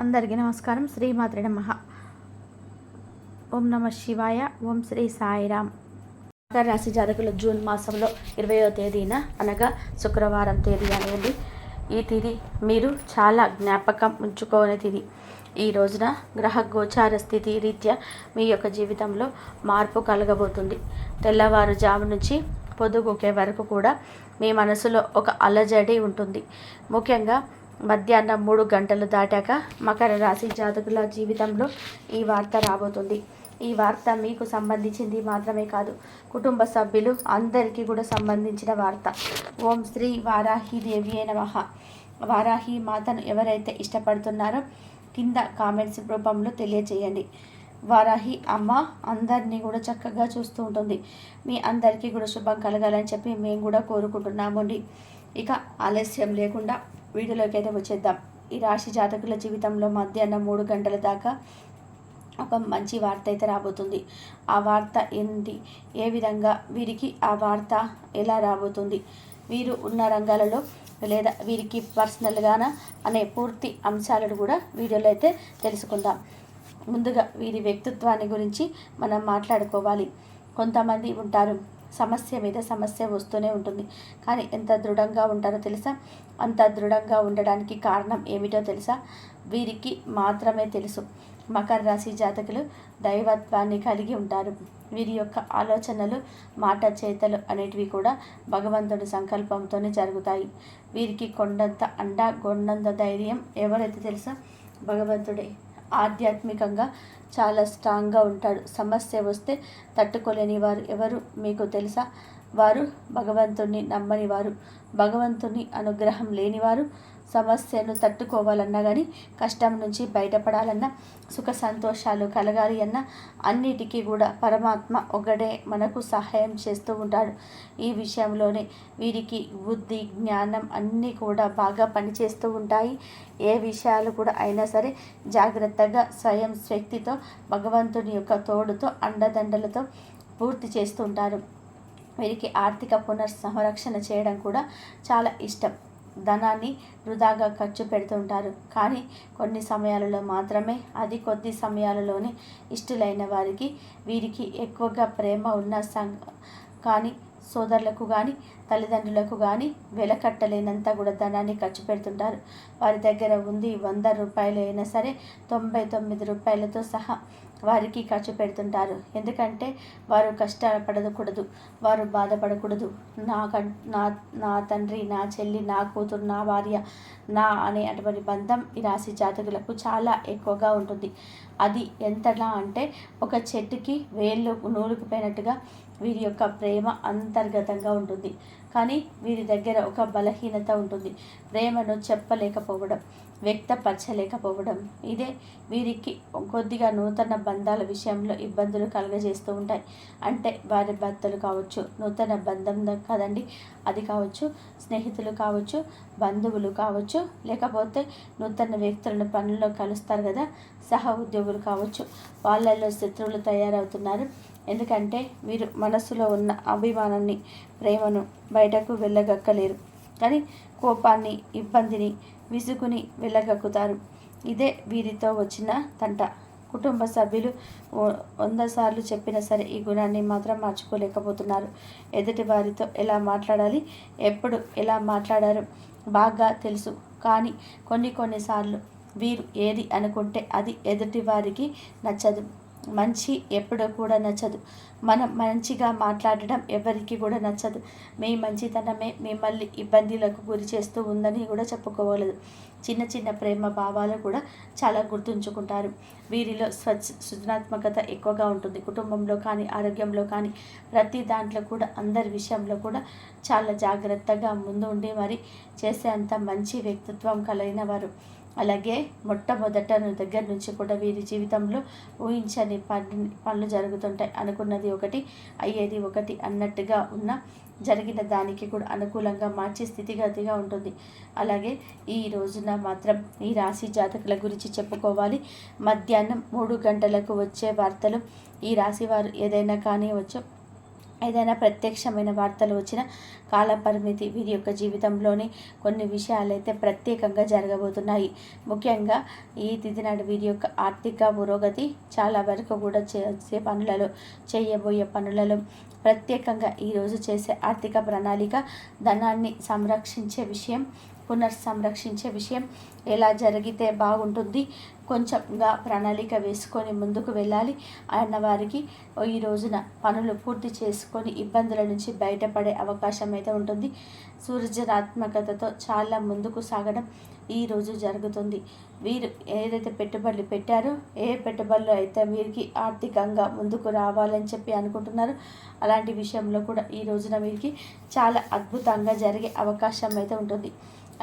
అందరికీ నమస్కారం. శ్రీమాత్రి నమ. ఓం నమ శివాయ. ఓం శ్రీ సాయిరామ్. మకర రాశి జాతకులు జూన్ మాసంలో ఇరవయో తేదీన అనగా శుక్రవారం తేదీ అనేది ఈ తిథి మీరు చాలా జ్ఞాపకం ఉంచుకోని తిథి ఈ రోజున గ్రహ గోచార స్థితి రీత్యా మీ యొక్క జీవితంలో మార్పు కలగబోతుంది. తెల్లవారుజాము నుంచి పొద్దుగుకే వరకు కూడా మీ మనసులో ఒక అలజడి ఉంటుంది. ముఖ్యంగా మధ్యాహ్నం మూడు గంటలు దాటాక మకర రాశి జాతకుల జీవితంలో ఈ వార్త రాబోతుంది. ఈ వార్త మీకు సంబంధించింది మాత్రమే కాదు కుటుంబ సభ్యులు అందరికీ కూడా సంబంధించిన వార్త. ఓం శ్రీ వారాహి దేవి నమః. వారాహి మాతను ఎవరైతే ఇష్టపడుతున్నారో కింద కామెంట్స్ రూపంలో తెలియచేయండి వారాహి అమ్మ అందరినీ కూడా చక్కగా చూస్తూ ఉంటుంది. మీ అందరికీ కూడా శుభం కలగాలని చెప్పి మేము కూడా కోరుకుంటున్నామండి. ఇక ఆలస్యం లేకుండా వీడియోలోకి అయితే వచ్చేద్దాం. ఈ రాశి జాతకుల జీవితంలో మధ్యాహ్నం మూడు గంటల దాకా ఒక మంచి వార్త అయితే రాబోతుంది. ఆ వార్త ఏంటి? ఏ విధంగా? వీరికి ఆ వార్త ఎలా రాబోతుంది? వీరు ఉన్న రంగాలలో లేదా వీరికి పర్సనల్గాన అనే పూర్తి అంశాలను కూడా వీడియోలో అయితే తెలుసుకుందాం. ముందుగా వీరి వ్యక్తిత్వాన్ని గురించి మనం మాట్లాడుకోవాలి. కొంతమంది ఉంటారు. సమస్య మీద సమస్య వస్తూనే ఉంటుంది. కానీ ఎంత దృఢంగా ఉంటారో తెలుసా? అంత దృఢంగా ఉండడానికి కారణం ఏమిటో తెలుసా? వీరికి మాత్రమే తెలుసు. మకర రాశి జాతకులు దైవత్వాన్ని కలిగి ఉంటారు. వీరి యొక్క ఆలోచనలు మాట చేతలు అనేటివి కూడా భగవంతుడి సంకల్పంతోనే జరుగుతాయి. వీరికి కొండంత అండ కొండంత ధైర్యం ఎవరైతే తెలుసా? భగవంతుడే. ఆధ్యాత్మికంగా చాలా స్ట్రాంగ్గా ఉంటాడు. సమస్య వస్తే తట్టుకోలేని వారు ఎవరు మీకు తెలుసా? వారు భగవంతుణ్ణి నమ్మని వారు. భగవంతుని అనుగ్రహం లేనివారు సమస్యను తట్టుకోవాలన్నా కానీ కష్టం నుంచి బయటపడాలన్నా సుఖ సంతోషాలు కలగాలి అన్న అన్నిటికీ కూడా పరమాత్మ ఒకడే మనకు సహాయం చేస్తూ ఉంటాడు. ఈ విషయంలోనే వీరికి బుద్ధి జ్ఞానం అన్నీ కూడా బాగా పనిచేస్తూ ఉంటాయి. ఏ విషయాలు కూడా అయినా సరే జాగ్రత్తగా స్వయం శక్తితో భగవంతుని యొక్క తోడుతో అండదండలతో పూర్తి చేస్తుంటారు వీరికి ఆర్థిక పునర్సంరక్షణ చేయడం కూడా చాలా ఇష్టం. ధనాన్ని వృధాగా ఖర్చు పెడుతుంటారు కానీ కొన్ని సమయాలలో మాత్రమే అది కొద్ది సమయాలలోనే ఇష్టలైన వారికి వీరికి ఎక్కువగా ప్రేమ ఉన్న సంఘ కానీ సోదరులకు కానీ తల్లిదండ్రులకు కానీ వెలకట్టలేనంత కూడా ధనాన్ని ఖర్చు పెడుతుంటారు. వారి దగ్గర ఉంది వంద రూపాయలు అయినా సరే తొంభై తొమ్మిది రూపాయలతో సహా వారికి ఖర్చు పెడుతుంటారు. ఎందుకంటే వారు కష్టపడకూడదు వారు బాధపడకూడదు. నా నా నా తండ్రి నా చెల్లి నా కూతురు నా భార్య నా అనే అటువంటి బంధం ఈ రాశి జాతకులకు చాలా ఎక్కువగా ఉంటుంది. అది ఎంతలా అంటే ఒక చెట్టుకి వేళ్ళు నూలుకుపోయినట్టుగా వీరి యొక్క ప్రేమ అంతర్గతంగా ఉంటుంది. కానీ వీరి దగ్గర ఒక బలహీనత ఉంటుంది. ప్రేమను చెప్పలేకపోవడం వ్యక్తపరచలేకపోవడం. ఇదే వీరికి కొద్దిగా నూతన బంధాల విషయంలో ఇబ్బందులు కలుగజేస్తూ ఉంటాయి. అంటే వారి భర్తలు కావచ్చు నూతన బంధం కదండి. అది కావచ్చు స్నేహితులు కావచ్చు బంధువులు కావచ్చు లేకపోతే నూతన వ్యక్తులను పనుల్లో కలుస్తారు కదా సహ ఉద్యోగులు కావచ్చు. వాళ్ళల్లో శత్రువులు తయారవుతున్నారు. ఎందుకంటే వీరు మనసులో ఉన్న అభిమానాన్ని ప్రేమను బయటకు వెళ్ళగక్కలేరు. కానీ కోపాన్ని ఇబ్బందిని విసుగుని వెళ్ళగక్కుతారు. ఇదే వీరితో వచ్చిన తంట. కుటుంబ సభ్యులు వంద సార్లు చెప్పినా సరే ఈ గుణాన్ని మాత్రం మార్చుకోలేకపోతున్నారు ఎదుటి వారితో ఎలా మాట్లాడాలి? ఎప్పుడు ఎలా మాట్లాడారు? బాగా తెలుసు. కానీ కొన్ని కొన్నిసార్లు వీరు ఏది అనుకుంటే అది ఎదుటి వారికి నచ్చదు. మంచి ఎప్పుడూ కూడా నచ్చదు. మనం మంచిగా మాట్లాడడం ఎవరికి కూడా నచ్చదు. మీ మంచితనమే మిమ్మల్ని ఇబ్బందులకు గురి చేస్తూ ఉందని కూడా చెప్పుకోవలేదు. చిన్న చిన్న ప్రేమ భావాలు కూడా చాలా గుర్తుంచుకుంటారు. వీరిలో స్వచ్ఛ సృజనాత్మకత ఎక్కువగా ఉంటుంది. కుటుంబంలో కానీ ఆరోగ్యంలో కానీ ప్రతి దాంట్లో కూడా అందరి విషయంలో కూడా చాలా జాగ్రత్తగా ముందు ఉండి మరి చేసే అంత మంచి వ్యక్తిత్వం కలిగిన వారు. అలాగే మొట్టమొదట దగ్గర నుంచి కూడా వీరి జీవితంలో ఊహించని పని పనులు జరుగుతుంటాయి అనుకున్నది ఒకటి అయ్యేది ఒకటి అన్నట్టుగా ఉన్న జరిగిన దానికి కూడా అనుకూలంగా మార్చే స్థితిగతిగా ఉంటుంది. అలాగే ఈ రోజున మాత్రం ఈ రాశి జాతకుల గురించి చెప్పుకోవాలి. మధ్యాహ్నం మూడు గంటలకు వచ్చే వార్తలు. ఈ రాశి వారు ఏదైనా కానివచ్చు ఏదైనా ప్రత్యక్షమైన వార్తలు వచ్చిన కాలపరిమితి వీరి యొక్క జీవితంలోని కొన్ని విషయాలైతే ప్రత్యేకంగా జరగబోతున్నాయి. ముఖ్యంగా ఈ తిథి నాడు వీరి యొక్క ఆర్థిక పురోగతి చాలా వరకు కూడా చేసే పనులలో చేయబోయే పనులలో. ప్రత్యేకంగా ఈరోజు చేసే ఆర్థిక ప్రణాళిక ధనాన్ని సంరక్షించే విషయం పునర్సంరక్షించే విషయం ఎలా జరిగితే బాగుంటుంది కొంచెంగా ప్రణాళిక వేసుకొని ముందుకు వెళ్ళాలి. అన్న వారికి ఈ రోజున పనులు పూర్తి చేసుకొని ఇబ్బందుల నుంచి బయటపడే అవకాశం అయితే ఉంటుంది. సృజనాత్మకతతో చాలా ముందుకు సాగడం ఈరోజు జరుగుతుంది. వీరు ఏదైతే పెట్టుబడులు పెట్టారో ఏ పెట్టుబడులు అయితే వీరికి ఆర్థికంగా ముందుకు రావాలని చెప్పి అనుకుంటున్నారో అలాంటి విషయంలో కూడా ఈ రోజున వీరికి చాలా అద్భుతంగా జరిగే అవకాశం అయితే ఉంటుంది.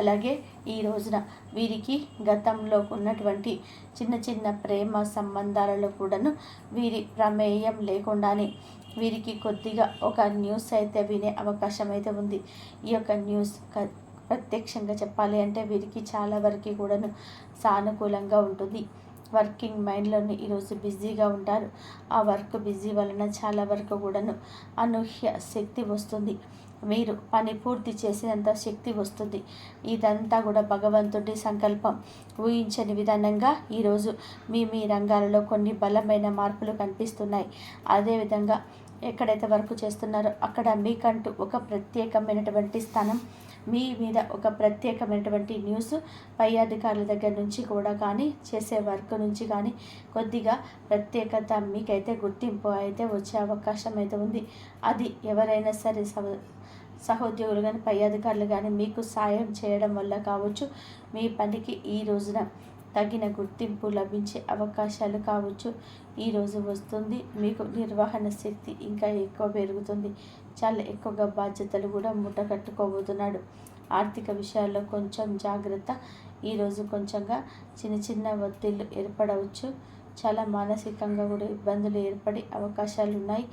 అలాగే ఈ రోజున వీరికి గతంలో ఉన్నటువంటి చిన్న చిన్న ప్రేమ సంబంధాలలో కూడాను వీరి ప్రమేయం లేకుండానే వీరికి కొద్దిగా ఒక న్యూస్ అయితే వినే అవకాశం అయితే ఉంది. ఈ యొక్క న్యూస్ ప్రత్యక్షంగా చెప్పాలి అంటే వీరికి చాలా వరకు కూడాను సానుకూలంగా ఉంటుంది. వర్కింగ్ మైండ్లోని ఈరోజు బిజీగా ఉంటారు. ఆ వర్క్ బిజీ వలన చాలా వరకు కూడాను అనూహ్య శక్తి వస్తుంది. మీరు పని పూర్తి చేసేంత శక్తి వస్తుంది. ఇదంతా కూడా భగవంతుడి సంకల్పం. ఊహించని విధానంగా ఈరోజు మీ మీ రంగాలలో కొన్ని బలమైన మార్పులు కనిపిస్తున్నాయి. అదేవిధంగా ఎక్కడైతే వర్క్ చేస్తున్నారో అక్కడ మీకంటూ ఒక ప్రత్యేకమైనటువంటి స్థానం మీ మీద ఒక ప్రత్యేకమైనటువంటి న్యూస్ పై అధికారుల దగ్గర నుంచి కూడా కానీ చేసే వర్క్ నుంచి కానీ కొద్దిగా ప్రత్యేకత మీకైతే గుర్తింపు అయితే వచ్చే అవకాశం అయితే ఉంది. అది ఎవరైనా సరే సహోద్యోగులు కానీ పై అధికారులు కానీ మీకు సాయం చేయడం వల్ల కావచ్చు. మీ పనికి ఈ రోజున తగిన గుర్తింపు లభించే అవకాశాలు కావచ్చు. ఈరోజు వస్తుంది. మీకు నిర్వహణ శక్తి ఇంకా ఎక్కువ పెరుగుతుంది. చాలా ఎక్కువగా బాధ్యతలు కూడా మూట కట్టుకోబోతున్నాడు. ఆర్థిక విషయాల్లో కొంచెం జాగ్రత్త. ఈరోజు కొంచెంగా చిన్న చిన్న ఒత్తిళ్ళు ఏర్పడవచ్చు. చాలా మానసికంగా కూడా ఇబ్బందులు ఏర్పడే అవకాశాలు ఉన్నాయి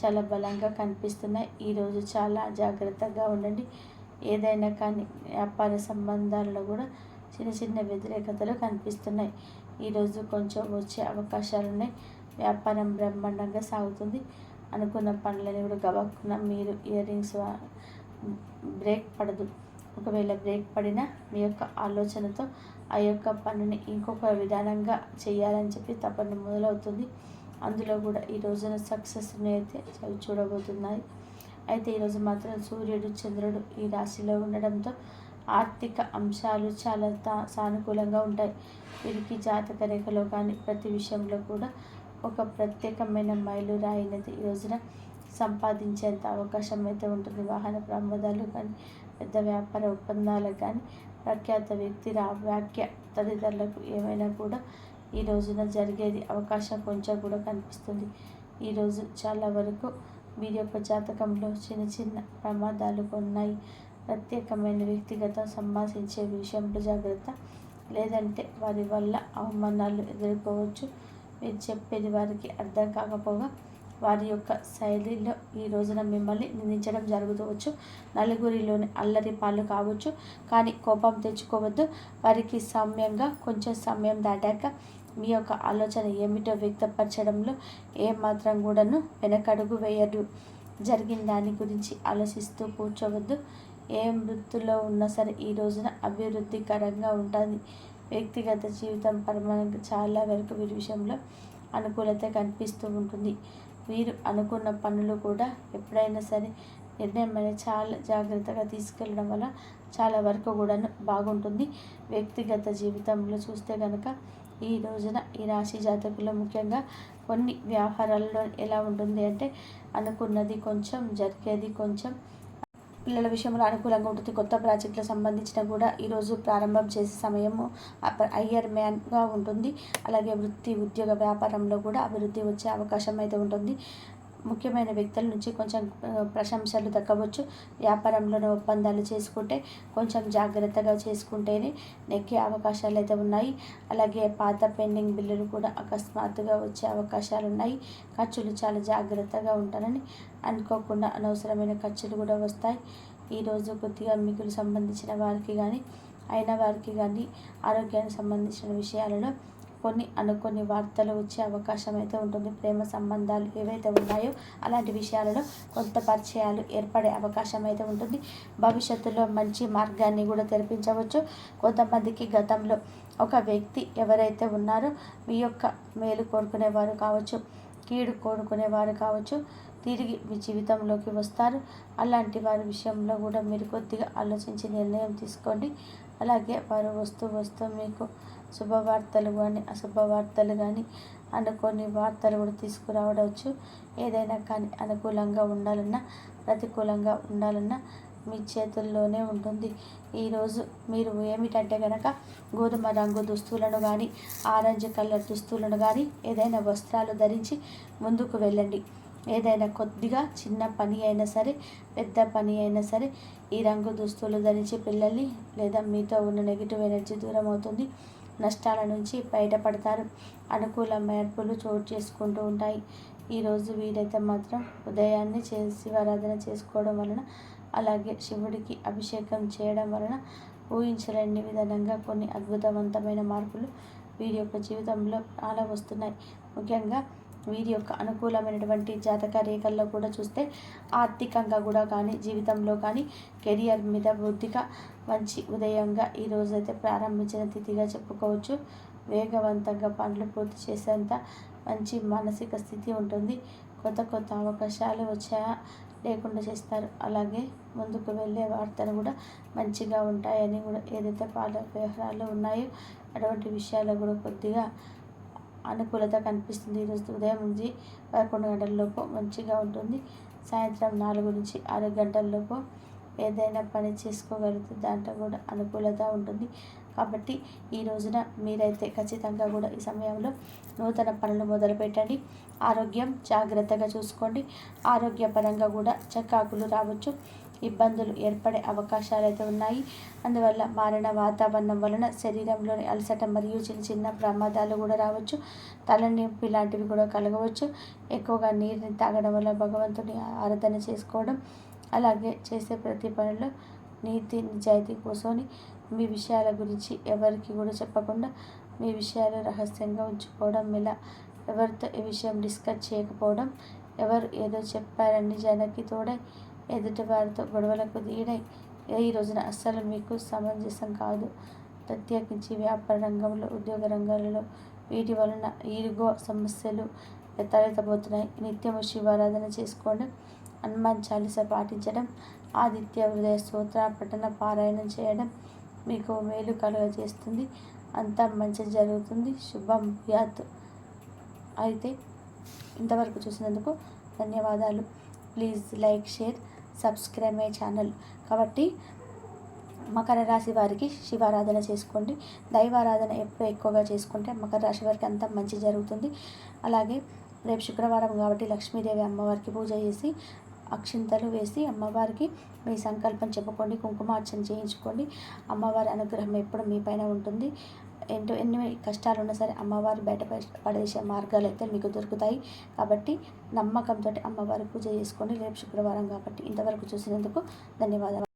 చాలా బలంగా కనిపిస్తున్నాయి. ఈరోజు చాలా జాగ్రత్తగా ఉండండి. ఏదైనా కానీ వ్యాపార సంబంధాల్లో కూడా చిన్న చిన్న వ్యతిరేకతలు కనిపిస్తున్నాయి. ఈరోజు కొంచెం వచ్చే అవకాశాలు ఉన్నాయి వ్యాపారం బ్రహ్మాండంగా సాగుతుంది. అనుకున్న పనులని కూడా గబక్కున మీరు ఇయర్ రింగ్స్ బ్రేక్ పడదు. ఒకవేళ బ్రేక్ పడినా మీ యొక్క ఆలోచనతో ఆ యొక్క పనిని ఇంకొక విధానంగా చేయాలని చెప్పి తప్పని మొదలవుతుంది. అందులో కూడా ఈ రోజున సక్సెస్ని అయితే చవి చూడబోతున్నాయి. అయితే ఈరోజు మాత్రం సూర్యుడు చంద్రుడు ఈ రాశిలో ఉండడంతో ఆర్థిక అంశాలు చాలా తా సానుకూలంగా ఉంటాయి. వీరికి జాతక రేఖలో కానీ ప్రతి విషయంలో కూడా ఒక ప్రత్యేకమైన మైలు రాయినది ఈ రోజున సంపాదించేంత అవకాశం అయితే ఉంటుంది. వాహన ప్రమాదాలు కానీ పెద్ద వ్యాపార ఒప్పందాలకు కానీ ప్రఖ్యాత వ్యక్తి రా వ్యాఖ్య తదితరులకు ఏమైనా కూడా ఈ రోజున జరిగేది అవకాశం కొంచెం కూడా కనిపిస్తుంది. ఈరోజు చాలా వరకు వీరి యొక్క జాతకంలో చిన్న చిన్న ప్రమాదాలు ఉన్నాయి. ప్రత్యేకమైన వ్యక్తిగత సంభాషించే విషయంలో జాగ్రత్త. లేదంటే వారి వల్ల అవమానాలు ఎదుర్కోవచ్చు. మీరు చెప్పేది వారికి అర్థం కాకపోగా వారి యొక్క శైలిలో ఈ రోజున మిమ్మల్ని నిందించడం జరుగుతవచ్చు. నలుగురిలోని అల్లరి పాలు కావచ్చు. కానీ కోపం తెచ్చుకోవద్దు. వారికి సౌమ్యంగా కొంచెం సమయం దాటాక మీ యొక్క ఆలోచన ఏమిటో వ్యక్తపరచడంలో ఏమాత్రం కూడాను వెనకడుగు వేయరు జరిగిన దాని గురించి ఆలోచిస్తూ కూర్చోవద్దు. ఏ వృత్తిలో ఉన్నా సరే ఈ రోజున అభివృద్ధికరంగా ఉంటుంది. వ్యక్తిగత జీవితం పరమానంగా చాలా వరకు వీరి విషయంలో అనుకూలత కనిపిస్తూ ఉంటుంది. వీరు అనుకున్న పనులు కూడా ఎప్పుడైనా సరే నిర్ణయం అనేది చాలా జాగ్రత్తగా తీసుకెళ్ళడం వల్ల చాలా వరకు కూడా బాగుంటుంది. వ్యక్తిగత జీవితంలో చూస్తే కనుక ఈ రోజున ఈ రాశి జాతకులు ముఖ్యంగా కొన్ని వ్యవహారాల్లో ఎలా ఉంటుంది అంటే అనుకున్నది కొంచెం జరిగేది కొంచెం పిల్లల విషయంలో అనుకూలంగా ఉంటుంది. కొత్త ప్రాజెక్టులకు సంబంధించిన కూడా ఈరోజు ప్రారంభం చేసే సమయము అయ్యర్ మ్యాన్గా ఉంటుంది. అలాగే వృత్తి ఉద్యోగ వ్యాపారంలో కూడా అభివృద్ధి వచ్చే అవకాశం అయితే ఉంటుంది. ముఖ్యమైన వ్యక్తుల నుంచి కొంచెం ప్రశంసలు దక్కవచ్చు. వ్యాపారంలోనే ఒప్పందాలు చేసుకుంటే కొంచెం జాగ్రత్తగా చేసుకుంటేనే నెక్కే అవకాశాలు అయితే ఉన్నాయి. అలాగే పాత పెండింగ్ బిల్లులు కూడా అకస్మాత్తుగా వచ్చే అవకాశాలు ఉన్నాయి ఖర్చులు చాలా జాగ్రత్తగా ఉంటానని అనుకోకుండా అనవసరమైన ఖర్చులు కూడా వస్తాయి. ఈరోజు కొద్దిగా మిగులు సంబంధించిన వారికి కానీ అయిన వారికి కానీ ఆరోగ్యానికి సంబంధించిన విషయాలలో కొన్ని అనుకొని వార్తలు వచ్చే అవకాశం అయితే ఉంటుంది. ప్రేమ సంబంధాలు ఏవైతే ఉన్నాయో అలాంటి విషయాలలో కొంత పరిచయాలు ఏర్పడే అవకాశం అయితే ఉంటుంది. భవిష్యత్తులో మంచి మార్గాన్ని కూడా తెరిపించవచ్చు. కొంతమందికి గతంలో ఒక వ్యక్తి ఎవరైతే ఉన్నారో మీ యొక్క మేలు కోరుకునేవారు కావచ్చు కీడు కోరుకునేవారు కావచ్చు తిరిగి మీ జీవితంలోకి వస్తారు. అలాంటి వారి విషయంలో కూడా మీరు కొద్దిగా ఆలోచించి నిర్ణయం తీసుకోండి. అలాగే వారు వస్తూ వస్తూ మీకు శుభవార్తలు కానీ అశుభవార్తలు కానీ అనుకోని వార్తలు కూడా తీసుకురావడవచ్చు. ఏదైనా కానీ అనుకూలంగా ఉండాలన్నా ప్రతికూలంగా ఉండాలన్నా మీ చేతుల్లోనే ఉంటుంది. ఈరోజు మీరు ఏమిటంటే కనుక గోధుమ రంగు దుస్తులను కానీ ఆరెంజ్ కలర్ దుస్తులను కానీ ఏదైనా వస్త్రాలు ధరించి ముందుకు వెళ్ళండి. ఏదైనా కొద్దిగా చిన్న పని అయినా సరే పెద్ద పని అయినా సరే ఈ రంగు దుస్తులు ధరించి పిల్లల్ని లేదా మీతో ఉన్న నెగిటివ్ ఎనర్జీ దూరం అవుతుంది. నష్టాల నుంచి బయటపడతారు. అనుకూల మార్పులు చోటు చేసుకుంటూ ఉంటాయి. ఈరోజు వీరైతే మాత్రం ఉదయాన్నే చేసి శివారాధన చేసుకోవడం వలన అలాగే శివుడికి అభిషేకం చేయడం వలన ఊహించలేని విధానంగా కొన్ని అద్భుతవంతమైన మార్పులు వీరి యొక్క జీవితంలో చాలా వస్తున్నాయి ముఖ్యంగా వీరి యొక్క అనుకూలమైనటువంటి జాతక రేఖల్లో కూడా చూస్తే ఆర్థికంగా కూడా కానీ జీవితంలో కానీ కెరియర్ మీద వృద్ధిగా మంచి ఉదయంగా ఈరోజైతే ప్రారంభించిన తిథిగా చెప్పుకోవచ్చు. వేగవంతంగా పనులు పూర్తి చేసేంత మంచి మానసిక స్థితి ఉంటుంది. కొత్త కొత్త అవకాశాలు వచ్చాయా లేకుండా చేస్తారు. అలాగే ముందుకు వెళ్ళే వార్తలు కూడా మంచిగా ఉంటాయని కూడా ఏదైతే పాల వ్యవహారాలు ఉన్నాయో అటువంటి విషయాలు కూడా కొద్దిగా అనుకూలత కనిపిస్తుంది. ఈరోజు ఉదయం నుంచి పదకొండు గంటలలోపు మంచిగా ఉంటుంది. సాయంత్రం నాలుగు నుంచి ఆరు గంటలలోపు ఏదైనా పని చేసుకోగలిగితే దాంట్లో కూడా అనుకూలత ఉంటుంది. కాబట్టి ఈ రోజున మీరైతే ఖచ్చితంగా కూడా ఈ సమయంలో నూతన పనులు మొదలుపెట్టండి. ఆరోగ్యం జాగ్రత్తగా చూసుకోండి. ఆరోగ్యపరంగా కూడా చక్కాకులు రావచ్చు. ఇబ్బందులు ఏర్పడే అవకాశాలు అయితే ఉన్నాయి. అందువల్ల మారిన వాతావరణం వలన శరీరంలోని అలసట మరియు చిన్న చిన్న ప్రమాదాలు కూడా రావచ్చు. తలనొప్పి లాంటివి కూడా కలగవచ్చు. ఎక్కువగా నీరుని తాగడం వల్ల భగవంతుని ఆరాధన చేసుకోవడం అలాగే చేసే ప్రతి పనిలో నీతి నిజాయితీ కూర్చొని మీ విషయాల గురించి ఎవరికి కూడా చెప్పకుండా మీ విషయాలు రహస్యంగా ఉంచుకోవడం ఇలా ఎవరితో ఈ విషయం డిస్కస్ చేయకపోవడం ఎవరు ఏదో చెప్పారని జనకి తోడై ఎదుటి వారితో గొడవలకు దిగడై ఈ రోజున అస్సలు మీకు సమంజసం కాదు. ప్రత్యేకించి వ్యాపార రంగంలో ఉద్యోగ రంగాలలో వీటి వలన ఈరుగో సమస్యలు తలెత్తబోతున్నాయి నిత్యము శివారాధన చేసుకోవడం హనుమాన్ చాలీస పాటించడం ఆదిత్య హృదయ స్తోత్ర పఠన పారాయణం చేయడం మీకు మేలు కలుగజేస్తుంది. అంతా మంచి జరుగుతుంది. శుభం యాత్. అయితే ఇంతవరకు చూసినందుకు ధన్యవాదాలు. Please like share subscribe my channel కాబట్టి మకర రాశి వారికి శివారాధన చేసుకోండి. దైవారాధన ఎప్పుడు ఎక్కువగా చేసుకుంటే మకర రాశి వారికి అంతా మంచి జరుగుతుంది. అలాగే రేపు శుక్రవారం కాబట్టి లక్ష్మీదేవి అమ్మవారికి పూజ చేసి అక్షింతలు వేసి అమ్మవారికి మీ సంకల్పం చెప్పుకోండి కుంకుమార్చన చేయించుకోండి. అమ్మవారి అనుగ్రహం ఎప్పుడు మీ పైన ఉంటుంది. ఏంటో ఎన్ని కష్టాలు ఉన్నా సరే అమ్మవారు బయట పడేసే మార్గాలు అయితే మీకు దొరుకుతాయి. కాబట్టి నమ్మకంతో అమ్మవారి పూజ చేసుకొని రేపు శుక్రవారం కాబట్టి ఇంతవరకు చూసినందుకు ధన్యవాదాలు.